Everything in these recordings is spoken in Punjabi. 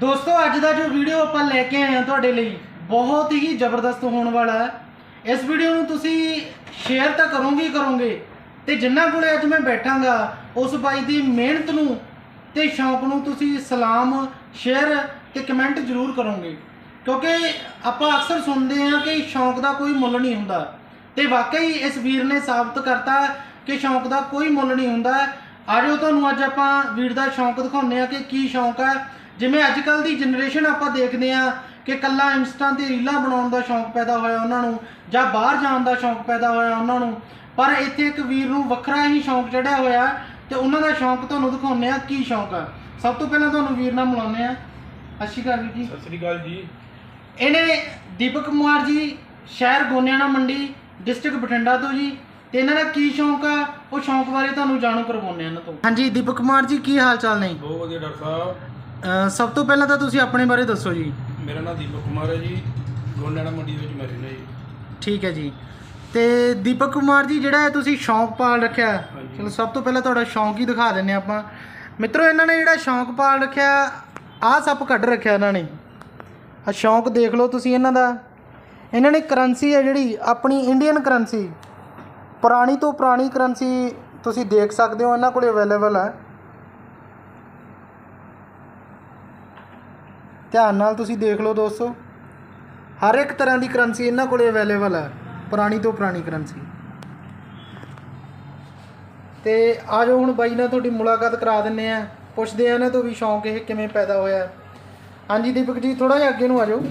ਦੋਸਤੋ, ਅੱਜ ਦਾ ਜੋ ਵੀਡੀਓ ਆਪਾਂ ਲੈ ਕੇ ਆਏ ਹਾਂ ਤੁਹਾਡੇ ਲਈ, ਬਹੁਤ ਹੀ ਜ਼ਬਰਦਸਤ ਹੋਣ ਵਾਲਾ ਹੈ। ਇਸ ਵੀਡੀਓ ਨੂੰ ਤੁਸੀਂ ਸ਼ੇਅਰ ਤਾਂ ਕਰੋਗੇ ਹੀ ਕਰੋਗੇ, ਤੇ ਜਿੰਨਾ ਕੋਲੇ ਅੱਜ ਮੈਂ ਬੈਠਾਂਗਾ, ਉਸ ਬਾਈ ਦੀ ਮਿਹਨਤ ਨੂੰ ਤੇ ਸ਼ੌਂਕ ਨੂੰ ਤੁਸੀਂ ਸਲਾਮ ਸ਼ੇਅਰ ਤੇ ਕਮੈਂਟ ਜ਼ਰੂਰ ਕਰੋਗੇ। ਕਿਉਂਕਿ ਆਪਾਂ ਅਕਸਰ ਸੁਣਦੇ ਹਾਂ ਕਿ ਸ਼ੌਂਕ ਦਾ ਕੋਈ ਮੁੱਲ ਨਹੀਂ ਹੁੰਦਾ। ਤੇ ਵਾਕਈ ਇਸ ਵੀਰ ਨੇ ਸਾਬਤ ਕਰਤਾ ਕਿ ਸ਼ੌਂਕ ਦਾ ਕੋਈ ਮੁੱਲ ਨਹੀਂ ਹੁੰਦਾ। ਆਜੋ ਤੁਹਾਨੂੰ ਅੱਜ ਆਪਾਂ ਵੀਰ ਦਾ ਸ਼ੌਂਕ ਦਿਖਾਉਂਦੇ ਆ ਕਿ ਕੀ ਸ਼ੌਂਕ ਹੈ। ਜਿਵੇਂ ਅੱਜ ਕੱਲ ਦੀ ਜਨਰੇਸ਼ਨ ਆਪਾਂ ਦੇਖਦੇ ਆ ਕਿ ਕੱਲਾ ਇੰਸਟਾ ਤੇ ਰੀਲਾਂ ਬਣਾਉਣ ਦਾ ਸ਼ੌਂਕ ਪੈਦਾ ਹੋਇਆ ਉਹਨਾਂ ਨੂੰ ਜਾਂ ਬਾਹਰ ਜਾਣ ਦਾ ਸ਼ੌਂਕ ਪੈਦਾ ਹੋਇਆ ਉਹਨਾਂ ਨੂੰ ਪਰ ਇੱਥੇ ਇੱਕ ਵੀਰ ਨੂੰ ਵੱਖਰਾ ਹੀ ਸ਼ੌਂਕ ਚੜਿਆ ਹੋਇਆ ਤੇ ਉਹਨਾਂ ਦਾ ਸ਼ੌਂਕ ਤੁਹਾਨੂੰ ਦਿਖਾਉਂਦੇ ਆ ਕੀ ਸ਼ੌਂਕ ਆ। ਸਭ ਤੋਂ ਪਹਿਲਾਂ ਤੁਹਾਨੂੰ ਵੀਰ ਨਾਲ ਮਿਲਾਉਂਦੇ ਆ ਅਕਾਲ ਵੀਰ ਜੀ। ਸਤਿ ਸ੍ਰੀ ਅਕਾਲ ਜੀ। ਇਹਨੇ ਦੀਪਕ ਕੁਮਾਰ ਜੀ ਸ਼ਹਿਰ ਗੋਨਿਆਣਾ ਮੰਡੀ ਡਿਸਟ੍ਰਿਕਟ ਬਠਿੰਡਾ ਤੋਂ ਜੀ। ਤੇ ਇਹਨਾਂ ਦਾ ਕੀ ਸ਼ੌਂਕ ਆ? ਉਹ ਸ਼ੌਂਕ ਬਾਰੇ ਤੁਹਾਨੂੰ ਜਾਣੂ ਕਰਵਾਉਂਦੇ ਆ ਇਹਨਾਂ ਤੋਂ। ਹਾਂਜੀ ਦੀਪਕ ਕੁਮਾਰ ਜੀ ਕੀ ਹਾਲ ਚਾਲ ਨੇ? ਬਹੁਤ ਵਧੀਆ ਡਾਕਟਰ ਸਾਹਿਬ। ਸਭ ਤੋਂ ਪਹਿਲਾਂ ਤਾਂ ਤੁਸੀਂ ਆਪਣੇ ਬਾਰੇ ਦੱਸੋ ਜੀ। ਮੇਰਾ ਨਾਮ ਦੀਪਕ ਕੁਮਾਰ ਹੈ ਜੀ। ਗੋਂਡਾਣਾ ਮੰਡੀ ਵਿੱਚ ਮੈਂ ਰਹਿੰਦਾ ਜੀ। ਠੀਕ ਹੈ ਜੀ। ਤੇ ਦੀਪਕ ਕੁਮਾਰ ਜੀ ਜਿਹੜਾ ਇਹ ਤੁਸੀਂ ਸ਼ੌਂਕ ਪਾਲ ਰੱਖਿਆ ਹਾਂਜੀ। ਚਲੋ ਸਭ ਤੋਂ ਪਹਿਲਾਂ ਤੁਹਾਡਾ ਸ਼ੌਂਕ ਹੀ ਦਿਖਾ ਦਿੰਨੇ ਆਪਾਂ। ਮਿੱਤਰੋ ਇਹਨਾਂ ਨੇ ਜਿਹੜਾ ਸ਼ੌਂਕ ਪਾਲ ਰੱਖਿਆ ਆਹ ਸੱਪ ਕੱਢ ਰੱਖਿਆ ਇਹਨਾਂ ਨੇ। ਆ ਸ਼ੌਂਕ ਦੇਖ ਲਓ ਤੁਸੀਂ ਇਹਨਾਂ ਦਾ। ਇਹਨਾਂ ਨੇ ਕਰੰਸੀ ਹੈ ਜਿਹੜੀ ਆਪਣੀ ਇੰਡੀਅਨ ਕਰੰਸੀ। ਪੁਰਾਣੀ ਤੋਂ ਪੁਰਾਣੀ ਕਰੰਸੀ ਤੁਸੀਂ ਦੇਖ ਸਕਦੇ ਹੋ ਇਹਨਾਂ ਕੋਲੇ ਅਵੇਲੇਬਲ ਹੈ। ਧਿਆਨ ਨਾਲ ਤੁਸੀਂ ਦੇਖ ਲਓ ਦੋਸਤੋ। ਹਰ ਇੱਕ ਤਰ੍ਹਾਂ ਦੀ ਕਰੰਸੀ ਇਹਨਾਂ ਕੋਲੇ ਅਵੇਲੇਬਲ ਹੈ, ਪੁਰਾਣੀ ਤੋਂ ਪੁਰਾਣੀ ਕਰੰਸੀ। ਤੇ ਆਜੋ ਹੁਣ ਬਾਈ ਨਾਲ ਤੁਹਾਡੀ ਮੁਲਾਕਾਤ ਕਰਾ ਦਿੰਨੇ ਆ। ਪੁੱਛਦੇ ਆ ਇਹਨਾਂ ਤੋਂ ਵੀ ਸ਼ੌਂਕ ਇਹ ਕਿਵੇਂ ਪੈਦਾ ਹੋਇਆ। ਹਾਂਜੀ ਦੀਪਕ ਜੀ ਥੋੜਾ ਜਿਹਾ ਅੱਗੇ ਨੂੰ ਆਜੋ।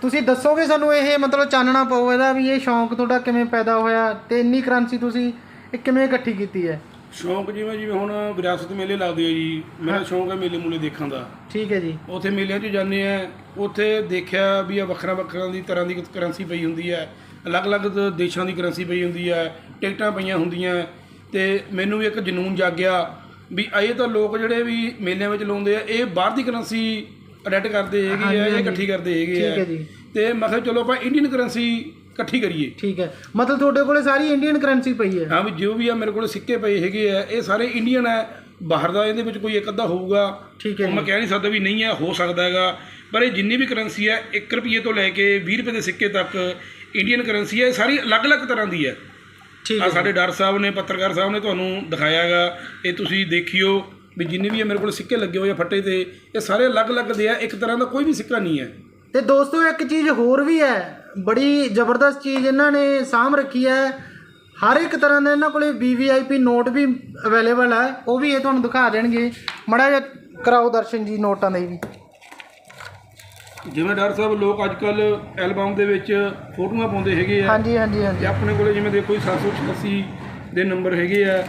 ਤੁਸੀਂ ਦੱਸੋਗੇ ਸਾਨੂੰ ਇਹ ਮਤਲਬ ਚਾਨਣਾ ਪਾਓ ਇਹਦਾ ਵੀ ਇਹ ਸ਼ੌਂਕ ਤੁਹਾਡਾ ਕਿਵੇਂ ਪੈਦਾ ਹੋਇਆ ਤੇ ਇੰਨੀ ਕਰੰਸੀ ਤੁਸੀਂ ਇਹ ਕਿਵੇਂ ਇਕੱਠੀ ਕੀਤੀ ਹੈ? ਸ਼ੌਂਕ ਜਿਵੇਂ ਜਿਵੇਂ ਹੁਣ ਵਿਰਾਸਤ ਮੇਲੇ ਲੱਗਦੇ ਆ ਜੀ ਮੇਰਾ ਸ਼ੌਂਕ ਹੈ ਮੇਲੇ ਮੂਲੇ ਦੇਖਣ ਦਾ ਠੀਕ ਹੈ ਜੀ ਉੱਥੇ ਮੇਲਿਆਂ 'ਚ ਜਾਂਦੇ ਆ ਉੱਥੇ ਦੇਖਿਆ ਵੀ ਆ ਵੱਖਰਾ ਵੱਖਰਾ ਦੀ ਤਰ੍ਹਾਂ ਦੀ ਕਰੰਸੀ ਪਈ ਹੁੰਦੀ ਹੈ ਅਲੱਗ-ਅਲੱਗ ਦੇਸ਼ਾਂ ਦੀ ਕਰੰਸੀ ਪਈ ਹੁੰਦੀ ਹੈ ਟਿਕਟਾਂ ਪਈਆਂ ਹੁੰਦੀਆਂ ਤੇ ਮੈਨੂੰ ਵੀ ਇੱਕ ਜਨੂਨ ਜਾਗਿਆ ਵੀ ਇਹ ਤਾਂ ਲੋਕ ਜਿਹੜੇ ਵੀ ਮੇਲਿਆਂ ਵਿੱਚ ਲਾਉਂਦੇ ਆ ਇਹ ਬਾਹਰ ਦੀ ਕਰੰਸੀ ਅਡੈਪਟ ਕਰਦੇ ਹੈਗੇ ਆ ਇਹ। ਇਕੱਠੀ ਕਰਦੇ ਹੈਗੇ ਠੀਕ ਹੈ ਆ ਜੀ। ਤੇ ਮੈਂ ਕਿਹਾ ਚਲੋ ਆਪਾਂ ਇੰਡੀਅਨ ਕਰੰਸੀ ਇਕੱਠੀ ਕਰੀਏ। ਠੀਕ ਹੈ। ਮਤਲਬ ਤੁਹਾਡੇ ਕੋਲੇ ਸਾਰੀ ਇੰਡੀਅਨ ਕਰੰਸੀ ਪਈ ਹੈ। ਹਾਂ ਵੀ ਜੋ ਵੀ ਆ ਮੇਰੇ ਕੋਲ ਸਿੱਕੇ ਪਏ ਹੈਗੇ ਆ ਇਹ ਸਾਰੇ ਇੰਡੀਅਨ ਹੈ ਬਾਹਰ ਦਾ ਇਹਦੇ ਵਿੱਚ ਕੋਈ ਇੱਕ ਅੱਧਾ ਹੋਊਗਾ। ਠੀਕ ਹੈ ਮੈਂ ਕਹਿ ਨਹੀਂ ਸਕਦਾ ਵੀ ਨਹੀਂ ਹੈ ਹੋ ਸਕਦਾ ਹੈਗਾ। ਪਰ ਇਹ ਜਿੰਨੀ ਵੀ ਕਰੰਸੀ ਹੈ 1 ਰੁਪਏ ਤੋਂ ਲੈ ਕੇ 20 ਰੁਪਏ ਦੇ ਸਿੱਕੇ ਤੱਕ ਇੰਡੀਅਨ ਕਰੰਸੀ ਹੈ ਇਹ ਸਾਰੀ ਅਲੱਗ-ਅਲੱਗ ਤਰ੍ਹਾਂ ਦੀ ਹੈ। ਠੀਕ ਆ ਹੈ ਸਾਡੇ ਡਾਕਟਰ ਸਾਹਿਬ ਨੇ ਪੱਤਰਕਾਰ ਸਾਹਿਬ ਨੇ ਤੁਹਾਨੂੰ ਦਿਖਾਇਆ ਹੈਗਾ। ਇਹ ਤੁਸੀਂ ਦੇਖਿਓ ਵੀ ਜਿੰਨੇ ਵੀ ਮੇਰੇ ਕੋਲ ਸਿੱਕੇ ਲੱਗੇ ਹੋਏ ਆ ਫੱਟੇ ਤੇ ਇਹ ਸਾਰੇ ਅਲੱਗ-ਅਲੱਗ ਦੇ ਆ ਇੱਕ ਤਰ੍ਹਾਂ ਦਾ ਕੋਈ ਵੀ ਸਿੱਕਾ ਨਹੀਂ ਹੈ। ਤੇ ਦੋਸਤੋ ਇੱਕ ਚੀਜ਼ ਹੋਰ ਵੀ ਹੈ। ਬੜੀ ਜ਼ਬਰਦਸਤ ਚੀਜ਼ ਇਹਨਾਂ ਨੇ ਸਾਂਭ ਰੱਖੀ ਹੈ। ਹਰ ਇੱਕ ਤਰ੍ਹਾਂ ਦਾ ਇਹਨਾਂ ਕੋਲੇ ਵੀਵੀਆਈਪੀ ਨੋਟ ਵੀ ਅਵੇਲੇਬਲ ਹੈ। ਉਹ ਵੀ ਇਹ ਤੁਹਾਨੂੰ ਦਿਖਾ ਦੇਣਗੇ। ਮੜਾ ਜਿਹਾ ਕਰਾਓ ਦਰਸ਼ਨ ਜੀ ਨੋਟਾਂ ਦੇ ਵੀ। ਜਿਵੇਂ ਡਾਕਟਰ ਸਾਹਿਬ ਲੋਕ ਅੱਜਕੱਲ ਐਲਬਮ ਦੇ ਵਿੱਚ ਫੋਟੋਆਂ ਪਾਉਂਦੇ ਹੈਗੇ ਆ। ਹਾਂਜੀ ਹਾਂਜੀ ਹਾਂਜੀ। ਤੇ ਆਪਣੇ ਕੋਲੇ ਜਿਵੇਂ ਦੇਖੋ ਜੀ 786 ਦੇ ਨੰਬਰ ਹੈਗੇ ਆ।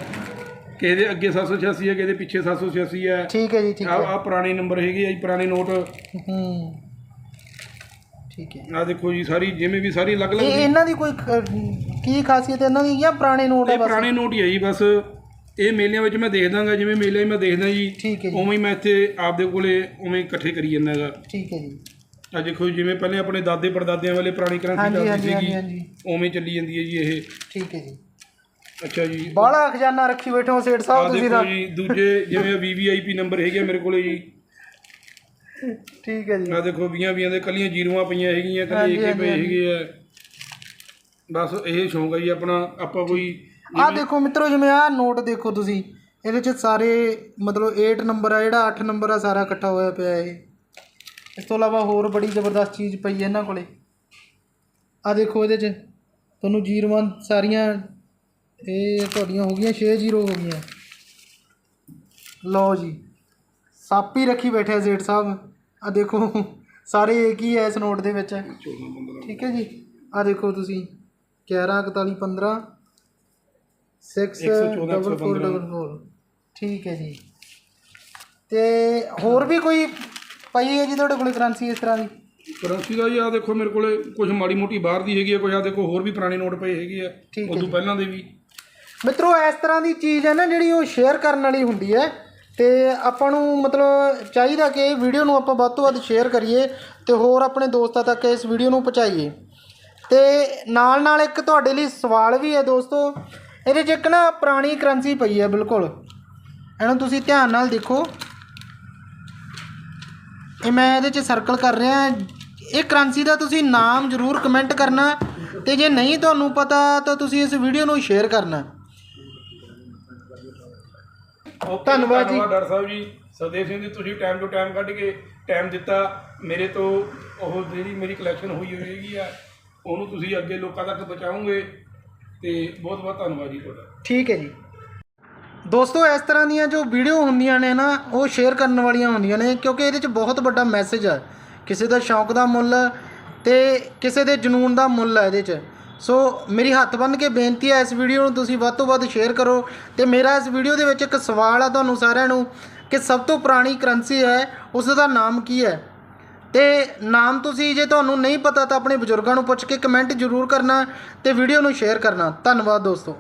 ਕਿਸੇ ਦੇ ਅੱਗੇ 786 ਹੈ ਕਿਸੇ ਦੇ ਪਿੱਛੇ 786 ਹੈ ਠੀਕ ਹੈ ਜੀ ਠੀਕ ਆ ਹੈ। ਆ ਪੁਰਾਣੇ ਨੰਬਰ ਹੈਗੇ ਆ ਜੀ ਪੁਰਾਣੇ ਨੋਟ। ਹੂੰ। ਠੀਕ ਹੈ। ਆ ਦੇਖੋ ਜੀ ਸਾਰੀ ਜਿਵੇਂ ਵੀ ਸਾਰੀ ਇਹ ਅਲੱਗ-ਅਲੱਗ ਇਹਨਾਂ ਦੀ ਕੋਈ ਖ- ਕੀ ਖਾਸੀਅਤ ਹੈ? ਇਹਨਾਂ ਦੀ ਜਾਂ ਪੁਰਾਣੇ ਨੋਟ ਹੈ ਇਹ ਬਸ? ਪੁਰਾਣੇ ਨੋਟ ਹੀ ਹੈ ਜੀ ਬਸ। ਇਹ ਮੇਲਿਆਂ ਵਿੱਚ ਮੈਂ ਦੇਖ ਦਾਂਗਾ ਜਿਵੇਂ ਮੇਲੇ ਮੈਂ ਦੇਖਦਾ ਜੀ ਠੀਕ ਹੈ ਜੀ। ਉਵੇਂ ਹੀ ਮੈਂ ਇੱਥੇ ਆਪਦੇ ਕੋਲੇ ਉਵੇਂ ਇਕੱਠੇ ਕਰੀ ਜਾਂਦਾ ਹੈਗਾ। ਠੀਕ ਹੈ ਜੀ। ਆ ਦੇਖੋ ਜੀ, ਜਿਵੇਂ ਪਹਿਲੇ ਆਪਣੇ ਦਾਦੇ ਪੜਦਾਦਿਆਂ ਵਾਲੇ ਪੁਰਾਣੀ ਕਰੰਸੀ ਹਾਂਜੀ ਚੱਲਦੀ ਹਾਂਜੀ ਹਾਂਜੀ ਸੀਗੀ ਹਾਂਜੀ ਉਵੇਂ ਚੱਲੀ ਜਾਂਦੀ ਹੈ ਜੀ ਇਹ। ਠੀਕ ਹੈ ਜੀ। ਅੱਛਾ ਜੀ। ਬਾਹਲਾ ਖਜ਼ਾਨਾ ਰੱਖੀ ਬੈਠੇ ਹੋ ਸੇਠ ਸਾਹਿਬ ਤੁਸੀਂ ਦੇਖੋ ਜੀ ਦੂਜੇ ਜਿਵੇਂ ਵੀਵੀਆਈਪੀ ਨੰਬਰ ਹੈਗੇ ਆ ਮੇਰੇ ਕੋਲੇ ਜੀ ਠੀਕ ਹੈ ਜੀ। ਆ ਦੇਖੋ 20 20 ਦੇ ਕੱਲੀਆਂ ਜੀਰੋਆਂ ਪਈਆਂ ਹੈਗੀਆਂ ਕੱਲੇ ਹਾਂਜੀ, ਏਕੇ ਪਏ ਹਾਂਜੀ, ਹੈਗੇ ਆ ਬਸ ਇਹ ਸ਼ੌਂਕ ਹੈ ਜੀ ਆਪਣਾ ਆਪਾਂ ਕੋਈ ਆਹ ਦੇਖੋ ਮਿੱਤਰੋ ਜਿਵੇਂ ਆਹ ਨੋਟ ਦੇਖੋ ਤੁਸੀਂ ਇਹਦੇ ਚ ਸਾਰੇ ਮਤਲਬ 8 ਨੰਬਰ ਆ ਜਿਹੜਾ 8 ਨੰਬਰ ਆ ਸਾਰਾ ਇਕੱਠਾ ਹੋਇਆ ਪਿਆ ਇਹ। ਇਸ ਤੋਂ ਇਲਾਵਾ ਹੋਰ ਬੜੀ ਜ਼ਬਰਦਸਤ ਚੀਜ਼ ਪਈ ਹੈ ਇਹਨਾਂ ਕੋਲੇ। ਆ ਦੇਖੋ ਇਹਦੇ ਚ ਤੁਹਾਨੂੰ ਜੀਰੋਆਂ ਸਾਰੀਆਂ ਇਹ ਤੁਹਾਡੀਆਂ ਹੋ ਗਈਆਂ 6 ਜ਼ੀਰੋ ਹੋ ਗਈਆਂ। ਲਓ ਜੀ। ਸੱਪ ਹੀ ਰੱਖੀ ਬੈਠੇ ਆ ਸੇਠ ਸਾਹਿਬ। ਆ ਦੇਖੋ ਸਾਰੇ ਇੱਕ ਹੀ ਹੈ ਇਸ ਨੋਟ ਦੇ ਵਿੱਚ। 14 15 ਠੀਕ ਹੈ ਜੀ। ਆ ਦੇਖੋ ਤੁਸੀਂ। 11 41 15 6 114, 44 ਠੀਕ ਹੈ ਜੀ। ਤੇ ਹੋਰ ਵੀ ਕੋਈ ਪਈ ਹੈ ਜੀ ਤੁਹਾਡੇ ਕੋਲ ਕਰੰਸੀ ਇਸ ਤਰ੍ਹਾਂ ਦੀ? ਕਰੰਸੀ ਦਾ ਜੀ ਆ ਦੇਖੋ ਮੇਰੇ ਕੋਲੇ ਕੁਝ ਮਾੜੀ ਮੋਟੀ ਬਾਹਰ ਦੀ ਹੈਗੀ ਆ ਕੁਝ ਆ ਦੇਖੋ ਹੋਰ ਵੀ ਪੁਰਾਣੇ ਨੋਟ ਪਏ ਹੈਗੇ ਆ। ਹੈ ਉਦੋਂ। ਪਹਿਲਾਂ ਦੇ ਵੀ। ਮਿੱਤਰੋ ਇਸ ਤਰ੍ਹਾਂ ਦੀ ਚੀਜ਼ ਹੈ ਨਾ ਜਿਹੜੀ ਉਹ ਸ਼ੇਅਰ ਕਰਨ ਵਾਲੀ ਹੁੰਦੀ ਹੈ। ਤੇ ਆਪਾਂ ਨੂੰ ਮਤਲਬ ਚਾਹੀਦਾ ਕਿ ਇਹ ਵੀਡੀਓ ਨੂੰ ਆਪਾਂ ਵੱਧ ਤੋਂ ਵੱਧ ਸ਼ੇਅਰ ਕਰੀਏ ਤੇ ਹੋਰ ਆਪਣੇ ਦੋਸਤਾਂ ਤੱਕ ਇਸ ਵੀਡੀਓ ਨੂੰ ਪਹੁੰਚਾਈਏ। ਤੇ ਨਾਲ ਨਾਲ ਇੱਕ ਤੁਹਾਡੇ ਲਈ ਸਵਾਲ ਵੀ ਹੈ ਦੋਸਤੋ, ਇਹਦੇ 'ਚ ਇੱਕ ਨਾ ਪੁਰਾਣੀ ਕਰੰਸੀ ਪਈ ਹੈ ਬਿਲਕੁਲ। ਇਹਨੂੰ ਤੁਸੀਂ ਧਿਆਨ ਨਾਲ ਦੇਖੋ। ਇਹ ਮੈਂ ਇਹਦੇ 'ਚ ਸਰਕਲ ਕਰ ਰਿਹਾ। ਇਹ ਕਰੰਸੀ ਦਾ ਤੁਸੀਂ ਨਾਮ ਜ਼ਰੂਰ ਕਮੈਂਟ ਕਰਨਾ ਤੇ ਜੇ ਨਹੀਂ ਤੁਹਾਨੂੰ ਪਤਾ ਤਾਂ ਤੁਸੀਂ ਇਸ ਵੀਡੀਓ ਨੂੰ ਸ਼ੇਅਰ ਕਰਨਾ। ਓਕੇ, ਧੰਨਵਾਦ ਜੀ। ਡਾਕਟਰ ਸਾਹਿਬ ਜੀ। ਸਰਦੇਵ ਸਿੰਘ ਜੀ ਤੁਸੀਂ ਟਾਈਮ ਟੂ ਟਾਈਮ ਕੱਢ ਕੇ ਟਾਈਮ ਦਿੱਤਾ। ਮੇਰੇ ਤੋਂ ਉਹ ਜਿਹੜੀ ਮੇਰੀ ਕਲੈਕਸ਼ਨ ਹੋਈ ਹੋਈ ਹੈਗੀ ਆ ਉਹਨੂੰ ਤੁਸੀਂ ਅੱਗੇ ਲੋਕਾਂ ਤੱਕ ਪਹੁੰਚਾਓਗੇ ਤੇ ਬਹੁਤ ਬਹੁਤ ਧੰਨਵਾਦ ਜੀ ਤੁਹਾਡਾ। ਠੀਕ ਹੈ ਜੀ। ਦੋਸਤੋ ਇਸ ਤਰ੍ਹਾਂ ਦੀਆਂ ਜੋ ਵੀਡੀਓ ਹੁੰਦੀਆਂ ਨੇ ਨਾ ਉਹ ਸ਼ੇਅਰ ਕਰਨ ਵਾਲੀਆਂ ਹੁੰਦੀਆਂ ਨੇ ਕਿਉਂਕਿ ਇਹਦੇ 'ਚ ਬਹੁਤ ਵੱਡਾ ਮੈਸੇਜ ਹੈ ਕਿਸੇ ਦਾ ਸ਼ੌਂਕ ਦਾ ਮੁੱਲ ਤੇ ਕਿਸੇ ਦੇ ਜਨੂਨ ਦਾ ਮੁੱਲ ਹੈ ਇਹਦੇ 'ਚ। ਸੋ ਮੇਰੀ ਹੱਥ ਬੰਨ੍ਹ ਕੇ ਬੇਨਤੀ ਹੈ ਇਸ ਵੀਡੀਓ ਨੂੰ ਤੁਸੀਂ ਵੱਧ ਤੋਂ ਵੱਧ ਸ਼ੇਅਰ ਕਰੋ ਤੇ ਮੇਰਾ ਇਸ ਵੀਡੀਓ ਦੇ ਵਿੱਚ ਇੱਕ ਸਵਾਲ ਆ ਤੁਹਾਨੂੰ ਸਾਰਿਆਂ ਨੂੰ ਕਿ ਸਭ ਤੋਂ ਪੁਰਾਣੀ ਕਰੰਸੀ ਹੈ, ਉਸ ਦਾ ਨਾਮ ਕੀ ਹੈ? ਤੇ ਨਾਮ ਤੁਸੀਂ ਜੇ ਤੁਹਾਨੂੰ ਨਹੀਂ ਪਤਾ ਤਾਂ ਆਪਣੇ ਬਜ਼ੁਰਗਾਂ ਨੂੰ ਪੁੱਛ ਕੇ ਕਮੈਂਟ ਜ਼ਰੂਰ ਕਰਨਾ ਤੇ ਵੀਡੀਓ ਨੂੰ ਸ਼ੇਅਰ ਕਰਨਾ। ਧੰਨਵਾਦ ਦੋਸਤੋ।